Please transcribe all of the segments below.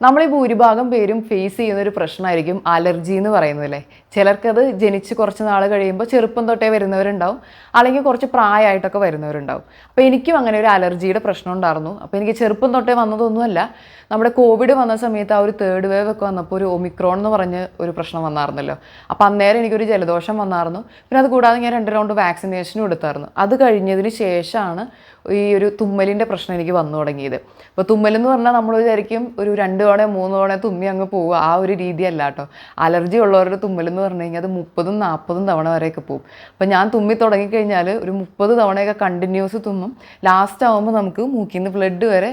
നമ്മൾ ഈ ഭൂരിഭാഗം പേരും ഫേസ് ചെയ്യുന്ന ഒരു പ്രശ്നമായിരിക്കും അലർജി എന്ന് പറയുന്നതല്ലേ? ചിലർക്കത് ജനിച്ച് കുറച്ച് നാൾ കഴിയുമ്പോൾ ചെറുപ്പം തൊട്ടേ വരുന്നവരുണ്ടാവും അല്ലെങ്കിൽ കുറച്ച് പ്രായമായിട്ടൊക്കെ വരുന്നവരുണ്ടാവും. അപ്പോൾ എനിക്കും അങ്ങനെ ഒരു അലർജിയുടെ പ്രശ്നം ഉണ്ടായിരുന്നു അപ്പോൾ എനിക്ക് ചെറുപ്പം തൊട്ടേ വന്നതൊന്നുമല്ല. നമ്മുടെ കോവിഡ് വന്ന സമയത്ത് ആ ഒരു തേർഡ് വേവ് ഒക്കെ വന്നപ്പോൾ ഒരു ഒമിക്രോൺ എന്ന് പറഞ്ഞ് ഒരു പ്രശ്നം വന്നായിരുന്നല്ലോ അപ്പോൾ അന്നേരം എനിക്കൊരു ജലദോഷം വന്നായിരുന്നു പിന്നെ അത് കൂടാതെ ഞാൻ രണ്ട് റൗണ്ട് വാക്സിനേഷനും എടുത്തായിരുന്നു അത് കഴിഞ്ഞതിന് ശേഷമാണ് ഈ ഒരു തുമ്മലിന്റെ പ്രശ്നം എനിക്ക് വന്നു തുടങ്ങിയത്. അപ്പോൾ തുമ്മലെന്ന് പറഞ്ഞാൽ നമ്മൾ വിചാരിക്കും ഒരു രണ്ട് തവണ മൂന്ന് തവണ തുമ്മി അങ്ങ് പോവുക. ആ ഒരു രീതിയല്ല കേട്ടോ അലർജി ഉള്ളവരുടെ തുമ്മലെന്ന് പറഞ്ഞു കഴിഞ്ഞാൽ അത് മുപ്പതും നാൽപ്പതും തവണ വരെയൊക്കെ പോകും അപ്പം ഞാൻ തുമ്മി തുടങ്ങിക്കഴിഞ്ഞാൽ ഒരു മുപ്പത് തവണയൊക്കെ കണ്ടിന്യൂസ് തുമ്മും. ലാസ്റ്റ് ആകുമ്പോൾ നമുക്ക് മൂക്കിൽ നിന്ന് ബ്ലഡ് വരെ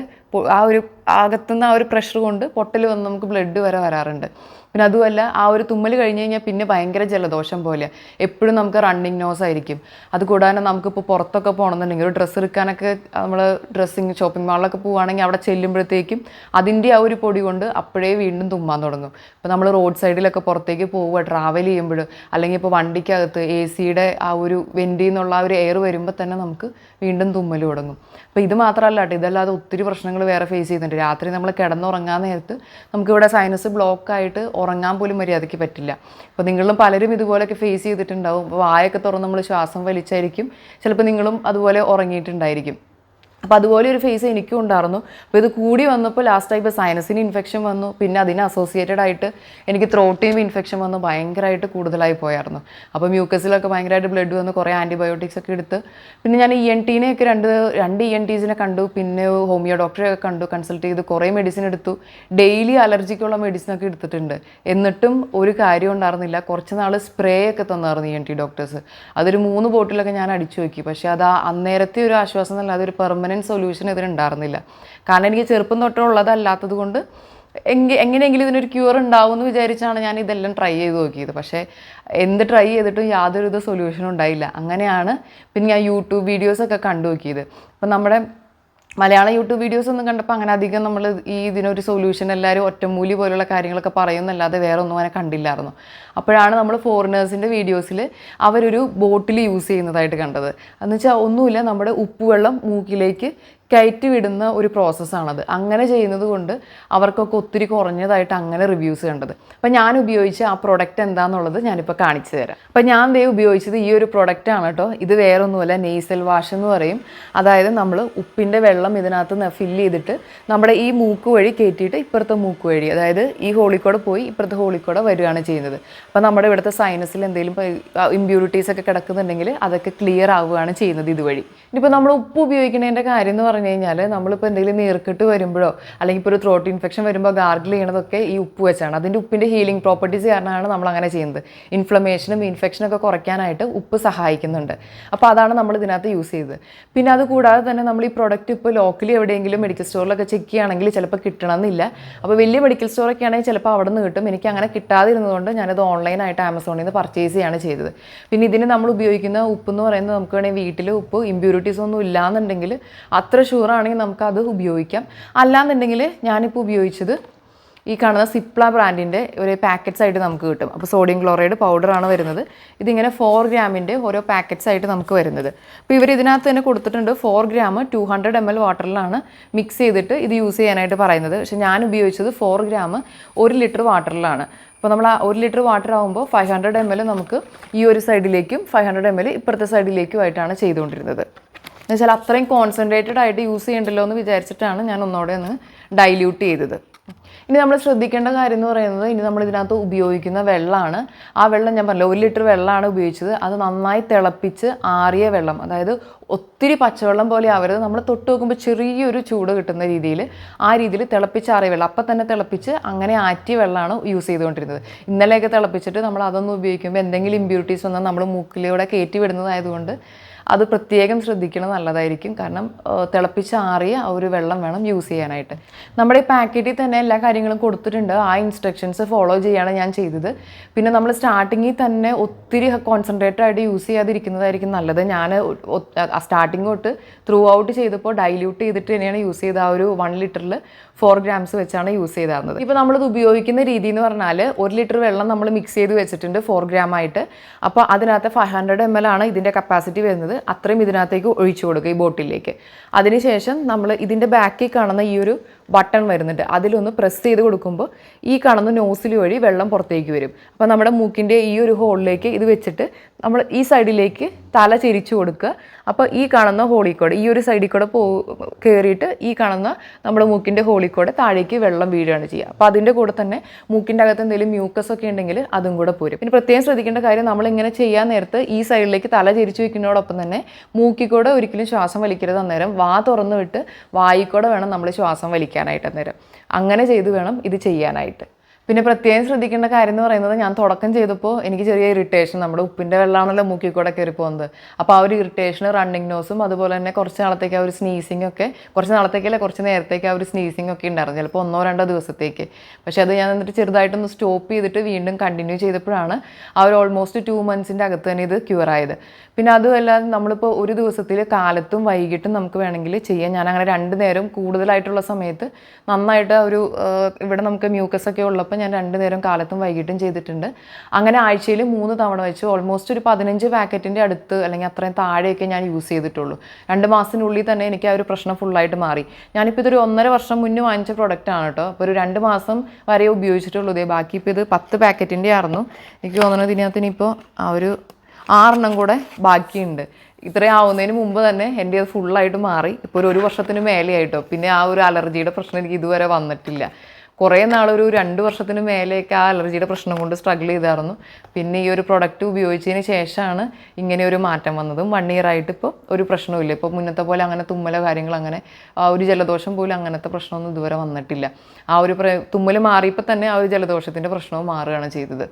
ആ ഒരു അകത്തുനിന്ന് ആ ഒരു പ്രഷർ കൊണ്ട് പൊട്ടൽ വന്ന് നമുക്ക് ബ്ലഡ് വരെ വരാറുണ്ട്. പിന്നെ അതുമല്ല ആ ഒരു തുമ്മൽ കഴിഞ്ഞ് കഴിഞ്ഞാൽ പിന്നെ ഭയങ്കര ജലദോഷം പോലെ. എപ്പോഴും നമുക്ക് റണ്ണിങ് നോസ് ആയിരിക്കും. അതുകൂടാതെ നമുക്കിപ്പോൾ പുറത്തൊക്കെ പോകണമെന്നുണ്ടെങ്കിൽ ഒരു ഡ്രസ്സ് എടുക്കാനൊക്കെ നമ്മൾ ഡ്രസ്സിങ് ഷോപ്പിംഗ് മാളിലൊക്കെ പോവുകയാണെങ്കിൽ അവിടെ ചെല്ലുമ്പോഴത്തേക്കും അതിന്റെ ആ ഒരു പൊടി കൊണ്ട് അപ്പോഴേ വീണ്ടും തുമ്മാൻ തുടങ്ങും. ഇപ്പോൾ നമ്മൾ റോഡ് സൈഡിലൊക്കെ പുറത്തേക്ക് പോവുക ട്രാവൽ ചെയ്യുമ്പോൾ അല്ലെങ്കിൽ ഇപ്പോൾ വണ്ടിക്കകത്ത് എ സിയുടെ ആ ഒരു വെന്റിൽ നിന്നുള്ള ആ ഒരു എയർ വരുമ്പോൾ തന്നെ നമുക്ക് വീണ്ടും തുമ്മൽ തുടങ്ങും. അപ്പോൾ ഇത് മാത്രമല്ല കേട്ടോ ഇതല്ലാതെ ഒത്തിരി പ്രശ്നങ്ങൾ വേറെ ഫേസ് ചെയ്യുന്നുണ്ട്. രാത്രി നമ്മൾ കിടന്നുറങ്ങാൻ നേരത്ത് നമുക്കിവിടെ സൈനസ് ബ്ലോക്കായിട്ട് ഉറങ്ങാൻ പോലും മര്യാദയ്ക്ക് പറ്റില്ല. അപ്പോൾ നിങ്ങളും പലരും ഇതുപോലെയൊക്കെ ഫേസ് ചെയ്തിട്ടുണ്ടാവും. വായൊക്കെ തുറന്ന് നമ്മൾ ശ്വാസം വലിച്ചായിരിക്കും. ചിലപ്പോൾ നിങ്ങളും അതുപോലെ ഉറങ്ങിയിട്ടുണ്ടായിരിക്കും. അപ്പോൾ അതുപോലെ ഒരു ഫേസ് എനിക്കും ഉണ്ടായിരുന്നു. അപ്പോൾ ഇത് കൂടി വന്നപ്പോൾ ലാസ്റ്റ് ഇപ്പോൾ സൈനസിന് ഇൻഫെക്ഷൻ വന്നു. പിന്നെ അതിന് അസോസിയേറ്റഡ് ആയിട്ട് എനിക്ക് ത്രോട്ടിയും ഇൻഫെക്ഷൻ വന്നു. ഭയങ്കരമായിട്ട് കൂടുതലായി പോയായിരുന്നു. അപ്പോൾ മ്യൂക്കസിലൊക്കെ ഭയങ്കരമായിട്ട് ബ്ലഡ് വന്ന് കുറേ ആന്റിബയോട്ടിക്സ് ഒക്കെ എടുത്ത്. പിന്നെ ഞാൻ ഇ എൻ ടീനെയൊക്കെ രണ്ട് രണ്ട് ഇ എൻ ടീസിനെ കണ്ടു. പിന്നെ ഹോമിയോ ഡോക്ടറെ ഒക്കെ കണ്ടു. കൺസൾട്ട് ചെയ്ത് കുറേ മെഡിസിൻ എടുത്തു. ഡെയിലി അലർജിക്കുള്ള മെഡിസിനൊക്കെ എടുത്തിട്ടുണ്ട്. എന്നിട്ടും ഒരു കാര്യം ഉണ്ടായിരുന്നില്ല. കുറച്ച് നാൾ സ്പ്രേ ഒക്കെ തന്നായിരുന്നു ഇ എൻ ടി ഡോക്ടേഴ്സ് അതൊരു മൂന്ന് ബോട്ടിലൊക്കെ ഞാൻ അടിച്ചു നോക്കി. പക്ഷേ അത് അന്നേരത്തെ ഒരു ആശ്വാസം എന്നല്ലാതെ ഒരു പെർമനന്റ് സൊല്യൂഷൻ ഇതിനുണ്ടായിരുന്നില്ല കാരണം എനിക്ക് ചെറുപ്പം തൊട്ടേ ഉള്ളതല്ലാത്തത് കൊണ്ട് എങ്കിൽ എങ്ങനെയെങ്കിലും ഇതിനൊരു ക്യൂർ ഉണ്ടാവും എന്ന് വിചാരിച്ചാണ് ഞാൻ ഇതെല്ലാം ട്രൈ ചെയ്ത് നോക്കിയത്. പക്ഷേ എന്ത് ട്രൈ ചെയ്തിട്ടും യാതൊരുവിധ സൊല്യൂഷനും ഉണ്ടായില്ല. അങ്ങനെയാണ് പിന്നെ ഞാൻ യൂട്യൂബ് വീഡിയോസൊക്കെ കണ്ടു നോക്കിയത് അപ്പം നമ്മുടെ മലയാളം യൂട്യൂബ് വീഡിയോസ് ഒന്നും കണ്ടപ്പോൾ അങ്ങനെ അധികം നമ്മൾ ഈ ഇതിനൊരു സൊല്യൂഷൻ എല്ലാവരും ഒറ്റമൂലി പോലുള്ള കാര്യങ്ങളൊക്കെ പറയുന്നല്ലാതെ വേറെ ഒന്നും അങ്ങനെ കണ്ടില്ലായിരുന്നു. അപ്പോഴാണ് നമ്മൾ ഫോറിനേഴ്സിന്റെ വീഡിയോസിൽ അവരൊരു ബോട്ടിൽ യൂസ് ചെയ്യുന്നതായിട്ട് കണ്ടത്. എന്ന് വെച്ചാൽ ഒന്നുമില്ല നമ്മുടെ ഉപ്പുവെള്ളം മൂക്കിലേക്ക് കയറ്റി വിടുന്ന ഒരു പ്രോസസ്സാണത്. അങ്ങനെ ചെയ്യുന്നത് കൊണ്ട് അവർക്കൊക്കെ ഒത്തിരി കുറഞ്ഞതായിട്ട് അങ്ങനെ റിവ്യൂസ് കണ്ടത്. അപ്പം ഞാൻ ഉപയോഗിച്ച ആ പ്രൊഡക്റ്റ് എന്താണെന്നുള്ളത് ഞാനിപ്പോൾ കാണിച്ചു തരാം. അപ്പം ഞാൻ ദേ ഉപയോഗിച്ചത് ഈ ഒരു പ്രൊഡക്റ്റാണ് കേട്ടോ ഇത് വേറൊന്നുമല്ല നെയ്സൽ വാഷ് എന്ന് പറയും. അതായത് നമ്മൾ ഉപ്പിന്റെ വെള്ളം ഇതിനകത്ത് ഫില്ല് ചെയ്തിട്ട് നമ്മുടെ ഈ മൂക്ക് വഴി കയറ്റിയിട്ട് ഇപ്പുറത്തെ മൂക്ക് വഴി അതായത് ഈ ഹോളിക്കോടെ പോയി ഇപ്പുറത്തെ ഹോളിക്കോടെ വരികയാണ് ചെയ്യുന്നത്. അപ്പോൾ നമ്മുടെ ഇവിടുത്തെ സൈനസിൽ എന്തെങ്കിലും ഇമ്പ്യൂരിറ്റീസ് ഒക്കെ കിടക്കുന്നുണ്ടെങ്കിൽ അതൊക്കെ ക്ലിയർ ആവുകയാണ് ചെയ്യുന്നത് ഇതുവഴി. ഇനിയിപ്പോൾ നമ്മൾ ഉപ്പ് ഉപയോഗിക്കുന്നതിന്റെ കാര്യം എന്ന് പറഞ്ഞു കഴിഞ്ഞാൽ നമ്മളിപ്പോൾ എന്തെങ്കിലും നീർക്കെട്ട് വരുമ്പോഴോ അല്ലെങ്കിൽ ഇപ്പോൾ ഒരു ത്രോട്ട് ഇൻഫെക്ഷൻ വരുമ്പോൾ ഗാർഗിൾ ചെയ്യണതൊക്കെ ഈ ഉപ്പ് വെച്ചാണ്. അതിന്റെ ഉപ്പിന്റെ ഹീലിംഗ് പ്രോപ്പർട്ടീസ് കാരണമാണ് നമ്മൾ അങ്ങനെ ചെയ്യുന്നത് ഇൻഫ്ലമേഷനും ഇൻഫെക്ഷനും ഒക്കെ കുറയ്ക്കാനായിട്ട് ഉപ്പ് സഹായിക്കുന്നുണ്ട്. അപ്പോൾ അതാണ് നമ്മൾ ഇതിനകത്ത് യൂസ് ചെയ്തത്. പിന്നെ അത് കൂടാതെ തന്നെ നമ്മൾ ഈ പ്രൊഡക്റ്റ് ഇപ്പോൾ ലോക്കലി എവിടെയെങ്കിലും മെഡിക്കൽ സ്റ്റോറിലൊക്കെ ചെക്ക് ചെയ്യുകയാണെങ്കിൽ ചിലപ്പോൾ കിട്ടണമെന്നില്ല. അപ്പോൾ വലിയ മെഡിക്കൽ സ്റ്റോറൊക്കെ ആണെങ്കിൽ ചിലപ്പോൾ അവിടെ നിന്ന് കിട്ടും. എനിക്ക് അങ്ങനെ കിട്ടാതിരുന്നതുകൊണ്ട് ഞാനത് ഓൺലൈനായിട്ട് ആമസോണിൽ നിന്ന് പർച്ചേസ് ചെയ്യാണ് ചെയ്തത്. പിന്നെ ഇതിന് നമ്മൾ ഉപയോഗിക്കുന്ന ഉപ്പ് എന്ന് പറയുന്നത് നമുക്ക് വേണമെങ്കിൽ വീട്ടിൽ ഉപ്പ് ഇമ്പ്യൂരിറ്റീസ് ഒന്നും ഇല്ലാന്നുണ്ടെങ്കിൽ അത്ര ഷുവറാണെങ്കിൽ നമുക്ക് അത് ഉപയോഗിക്കാം. അല്ലാന്നുണ്ടെങ്കിൽ ഞാനിപ്പോൾ ഉപയോഗിച്ചത് ഈ കാണുന്ന സിപ്ല ബ്രാൻഡിന്റെ ഒരു പാക്കറ്റ്സ് ആയിട്ട് നമുക്ക് കിട്ടും. അപ്പോൾ സോഡിയം ക്ലോറൈഡ് പൗഡറാണ് വരുന്നത്. ഇതിങ്ങനെ ഫോർ ഗ്രാമിന്റെ ഓരോ പാക്കറ്റ്സ് ആയിട്ട് നമുക്ക് വരുന്നത്. അപ്പോൾ ഇവർ ഇതിനകത്ത് തന്നെ കൊടുത്തിട്ടുണ്ട് four gram two hundred M L വാട്ടറിലാണ് mix ചെയ്തിട്ട് ഇത് യൂസ് ചെയ്യാനായിട്ട് പറയുന്നത്. പക്ഷേ ഞാൻ ഉപയോഗിച്ചത് ഫോർ ഗ്രാം ഒരു ലിറ്റർ വാട്ടറിലാണ് അപ്പോൾ നമ്മൾ ആ ഒരു ലിറ്റർ വാട്ടർ ആകുമ്പോൾ ഫൈവ് ഹൺഡ്രഡ് എം എൽ നമുക്ക് ഈ ഒരു സൈഡിലേക്കും ഫൈവ് ഹൺഡ്രഡ് എം എൽ ഇപ്പുറത്തെ സൈഡിലേക്കും ആയിട്ടാണ് ചെയ്തുകൊണ്ടിരുന്നത്. എന്നുവെച്ചാൽ അത്രയും കോൺസെൻട്രേറ്റഡ് ആയിട്ട് യൂസ് ചെയ്യണ്ടല്ലോ എന്ന് വിചാരിച്ചിട്ടാണ് ഞാൻ ഒന്നുകൂടെ ഒന്ന് ഡൈല്യൂട്ട് ചെയ്തത്. ഇനി നമ്മൾ ശ്രദ്ധിക്കേണ്ട കാര്യം എന്ന് പറയുന്നത് ഇനി നമ്മൾ ഇതിനകത്ത് ഉപയോഗിക്കുന്ന വെള്ളമാണ്. ആ വെള്ളം ഞാൻ പറഞ്ഞില്ല ഒരു ലിറ്റർ വെള്ളമാണ് ഉപയോഗിച്ചത്. അത് നന്നായി തിളപ്പിച്ച് ആറിയ വെള്ളം അതായത് ഒത്തിരി പച്ചവെള്ളം പോലെ ആവരുത്. നമ്മൾ തൊട്ട് നോക്കുമ്പോൾ ചെറിയൊരു ചൂട് കിട്ടുന്ന രീതിയിൽ ആ രീതിയിൽ തിളപ്പിച്ച് ആറിയ വെള്ളം. അപ്പം തന്നെ തിളപ്പിച്ച് അങ്ങനെ ആറ്റിയ വെള്ളമാണ് യൂസ് ചെയ്തുകൊണ്ടിരുന്നത്. ഇന്നലെയൊക്കെ തിളപ്പിച്ചിട്ട് നമ്മൾ അതൊന്നും ഉപയോഗിക്കുമ്പോൾ എന്തെങ്കിലും ഇമ്പ്യൂരിറ്റീസ് വന്നാൽ നമ്മൾ മൂക്കിലൂടെ കയറ്റി വിടുന്നതായതുകൊണ്ട് അത് പ്രത്യേകം ശ്രദ്ധിക്കണം നല്ലതായിരിക്കും. കാരണം തിളപ്പിച്ച് തിളപ്പിച്ചാറിയ ആ ഒരു വെള്ളം വേണം യൂസ് ചെയ്യാനായിട്ട്. നമ്മുടെ ഈ പാക്കറ്റിൽ തന്നെ എല്ലാ കാര്യങ്ങളും കൊടുത്തിട്ടുണ്ട്. ആ ഇൻസ്ട്രക്ഷൻസ് ഫോളോ ചെയ്യാണ് ഞാൻ ചെയ്തത്. പിന്നെ നമ്മൾ സ്റ്റാർട്ടിങ്ങിൽ തന്നെ ഒത്തിരി കോൺസെൻട്രേറ്റഡ് ആയിട്ട് യൂസ് ചെയ്യാതിരിക്കുന്നതായിരിക്കും നല്ലത്. ഞാൻ സ്റ്റാർട്ടിങ് തൊട്ട് ത്രൂ ഔട്ട് ചെയ്തപ്പോൾ ഡൈല്യൂട്ട് ചെയ്തിട്ട് തന്നെയാണ് യൂസ് ചെയ്ത ആ ഒരു വൺ ലിറ്ററിൽ ഫോർ ഗ്രാംസ് വെച്ചാണ് യൂസ് ചെയ്താകുന്നത് ഇപ്പോൾ നമ്മളിത് ഉപയോഗിക്കുന്ന രീതി എന്ന് പറഞ്ഞാൽ ഒരു ലിറ്റർ വെള്ളം നമ്മൾ മിക്സ് ചെയ്ത് വെച്ചിട്ടുണ്ട് ഫോർ ഗ്രാം ആയിട്ട്. അപ്പോൾ അതിനകത്ത് ഫൈവ് ഹൺഡ്രഡ് എം എൽ ആണ് ഇതിന്റെ കപ്പാസിറ്റി വരുന്നത്. അത്രയും ഇതിനകത്തേക്ക് ഒഴിച്ചു കൊടുക്കുക ഈ ബോട്ടിലേക്ക്. അതിനുശേഷം നമ്മൾ ഇതിന്റെ ബാക്കിൽ കാണുന്ന ഈ ഒരു ബട്ടൺ വരുന്നുണ്ട്. അതിലൊന്ന് പ്രസ് ചെയ്ത് കൊടുക്കുമ്പോൾ ഈ കാണുന്ന നോസിൽ വഴി വെള്ളം പുറത്തേക്ക് വരും. അപ്പോൾ നമ്മുടെ മൂക്കിന്റെ ഈ ഒരു ഹോളിലേക്ക് ഇത് വെച്ചിട്ട് നമ്മൾ ഈ സൈഡിലേക്ക് തല ചെരിച്ചു കൊടുക്കുക. അപ്പോൾ ഈ കാണുന്ന ഹോളി കൂടെ ഈ ഒരു സൈഡിൽ കൂടെ പോ കയറിയിട്ട് ഈ കാണുന്ന നമ്മുടെ മൂക്കിന്റെ ഹോളി കൂടെ താഴേക്ക് വെള്ളം വീഴുകയാണ് ചെയ്യുക. അപ്പോൾ അതിന്റെ കൂടെ തന്നെ മൂക്കിന്റെ അകത്ത് എന്തെങ്കിലും മ്യൂക്കസ് ഒക്കെ ഉണ്ടെങ്കിൽ അതും കൂടെ പോരും. പിന്നെ പ്രത്യേകം ശ്രദ്ധിക്കേണ്ട കാര്യം നമ്മളിങ്ങനെ ചെയ്യാൻ നേരത്ത് ഈ സൈഡിലേക്ക് തല ചെരിച്ചു വയ്ക്കുന്നതോടൊപ്പം തന്നെ മൂക്കിൽ കൂടെ ഒരിക്കലും ശ്വാസം വലിക്കരുത് അന്നേരം വാ തുറന്നു വിട്ട് വായിക്കൂടെ വേണം നമ്മൾ ശ്വാസം വലിക്കാനായിട്ട് അന്നേരം. അങ്ങനെ ചെയ്ത് വേണം ഇത് ചെയ്യാനായിട്ട്. പിന്നെ പ്രത്യേകം ശ്രദ്ധിക്കേണ്ട കാര്യം എന്ന് പറയുന്നത് ഞാൻ തുടക്കം ചെയ്തപ്പോൾ എനിക്ക് ചെറിയ ഇറിറ്റേഷൻ നമ്മുടെ ഉപ്പിന്റെ വെള്ളമാണല്ലോ മൂക്കിൽ കൂടെ കയറി പോകുന്നത്. അപ്പോൾ ആ ഒരു ഇറിറ്റേഷൻ റണ്ണിങ് നോസും അതുപോലെ തന്നെ കുറച്ച് നാളത്തേക്ക് ആ ഒരു സ്നീസിങ് ഒക്കെ കുറച്ച് നാളത്തേക്കല്ല കുറച്ച് നേരത്തേക്ക് ആ ഒരു സ്നീസിങ് ഒക്കെ ഉണ്ടായിരുന്നു. ചിലപ്പോൾ ഒന്നോ രണ്ടോ ദിവസത്തേക്ക്. പക്ഷേ അത് ഞാൻ എന്നിട്ട് ചെറുതായിട്ടൊന്ന് സ്റ്റോപ്പ് ചെയ്തിട്ട് വീണ്ടും കണ്ടിന്യൂ ചെയ്തപ്പോഴാണ് ആ ഒരു ഓൾമോസ്റ്റ് ടു മന്ത്സിന്റെ അകത്ത് തന്നെ ഇത് ക്യൂർ ആയത്. പിന്നെ അതുമല്ലാതെ നമ്മളിപ്പോൾ ഒരു ദിവസത്തിൽ കാലത്തും വൈകിട്ടും നമുക്ക് വേണമെങ്കിൽ ചെയ്യാം. ഞാൻ അങ്ങനെ രണ്ട് നേരം കൂടുതലായിട്ടുള്ള സമയത്ത് നന്നായിട്ട് ഒരു ഇവിടെ നമുക്ക് മ്യൂക്കസ് ഒക്കെ ഉള്ളപ്പോൾ ഞാൻ രണ്ട് നേരം കാലത്തും വൈകിട്ടും ചെയ്തിട്ടുണ്ട്. അങ്ങനെ ആഴ്ചയിൽ മൂന്ന് തവണ വെച്ച് ഓൾമോസ്റ്റ് ഒരു പതിനഞ്ച് പാക്കറ്റിന്റെ അടുത്ത് അല്ലെങ്കിൽ അത്രയും താഴെയൊക്കെ ഞാൻ യൂസ് ചെയ്തിട്ടുള്ളൂ. രണ്ട് മാസത്തിനുള്ളിൽ തന്നെ എനിക്ക് ആ ഒരു പ്രശ്നം ഫുള്ളായിട്ട് മാറി. ഞാനിപ്പോൾ ഇതൊരു ഒന്നര വർഷം മുന്നേ വാങ്ങിച്ച പ്രൊഡക്റ്റ് ആണ് കേട്ടോ. അപ്പോൾ ഒരു രണ്ട് മാസം വരെ ഉപയോഗിച്ചിട്ടുള്ളൂ. ഇതേ ബാക്കി ഇപ്പോൾ ഇത് പത്ത് പാക്കറ്റിന്റെ ആയിരുന്നു. എനിക്ക് തോന്നുന്നത് ഇതിനകത്ത് ഇനിയിപ്പോൾ ആ ഒരു ആറെണ്ണം കൂടെ ബാക്കിയുണ്ട്. ഇത്രയും ആവുന്നതിന് മുമ്പ് തന്നെ എന്റെ അത് ഫുള്ളായിട്ട് മാറി. ഇപ്പോൾ ഒരു വർഷത്തിന് മേലെയായിട്ടോ പിന്നെ ആ ഒരു അലർജിയുടെ പ്രശ്നം എനിക്ക് ഇതുവരെ വന്നിട്ടില്ല. കുറേ നാളൊരു രണ്ട് വർഷത്തിന് മേലെയൊക്കെ ആ അലർജിയുടെ പ്രശ്നം കൊണ്ട് സ്ട്രഗിൾ ചെയ്തായിരുന്നു. പിന്നെ ഈ ഒരു പ്രൊഡക്റ്റ് ഉപയോഗിച്ചതിന് ശേഷമാണ് ഇങ്ങനെ ഒരു മാറ്റം വന്നതും. വൺ ഇയർ ആയിട്ട് ഇപ്പോൾ ഒരു പ്രശ്നമില്ല ഇപ്പോൾ മുന്നത്തെ പോലെ അങ്ങനെ തുമ്മലോ കാര്യങ്ങൾ അങ്ങനെ ഒരു ജലദോഷം പോലും അങ്ങനത്തെ പ്രശ്നമൊന്നും ഇതുവരെ വന്നിട്ടില്ല. ആ ഒരു തുമ്മൽ മാറിയപ്പോൾ തന്നെ ആ ഒരു ജലദോഷത്തിന്റെ പ്രശ്നവും മാറുകയാണ് ചെയ്തത്.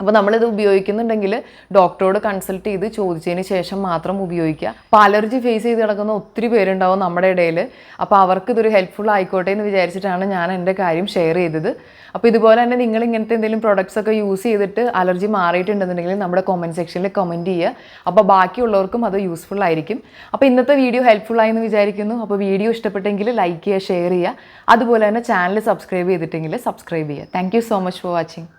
അപ്പോൾ നമ്മളിത് ഉപയോഗിക്കുന്നുണ്ടെങ്കിൽ ഡോക്ടറോട് കൺസൾട്ട് ചെയ്ത് ചോദിച്ചതിന് ശേഷം മാത്രം ഉപയോഗിക്കുക. അപ്പോൾ അലർജി ഫേസ് ചെയ്ത് കിടക്കുന്ന ഒത്തിരി പേരുണ്ടാവും നമ്മുടെ ഇടയിൽ അപ്പോൾ അവർക്ക് ഇതൊരു ഹെൽപ്ഫുൾ ആയിക്കോട്ടെ എന്ന് വിചാരിച്ചിട്ടാണ് ഞാൻ എന്റെ കാര്യം ഷെയർ ചെയ്തത്. അപ്പോൾ ഇതുപോലെ തന്നെ നിങ്ങൾ ഇങ്ങനത്തെ എന്തെങ്കിലും പ്രോഡക്റ്റ്സ് ഒക്കെ യൂസ് ചെയ്തിട്ട് അലർജി മാറിയിട്ടുണ്ടെന്നുണ്ടെങ്കിൽ നമ്മുടെ കമന്റ് സെക്ഷനിൽ കമന്റ് ചെയ്യുക. അപ്പോൾ ബാക്കിയുള്ളവർക്കും അത് യൂസ്ഫുൾ ആയിരിക്കും. അപ്പോൾ ഇന്നത്തെ വീഡിയോ ഹെൽപ്ഫുൾ ആയെന്ന് വിചാരിക്കുന്നു. അപ്പോൾ വീഡിയോ ഇഷ്ടപ്പെട്ടെങ്കിൽ ലൈക്ക് ചെയ്യുക ഷെയർ ചെയ്യുക. അതുപോലെ തന്നെ ചാനൽ സബ്സ്ക്രൈബ് ചെയ്തിട്ടെങ്കിൽ സബ്സ്ക്രൈബ് ചെയ്യുക. Thank so much for watching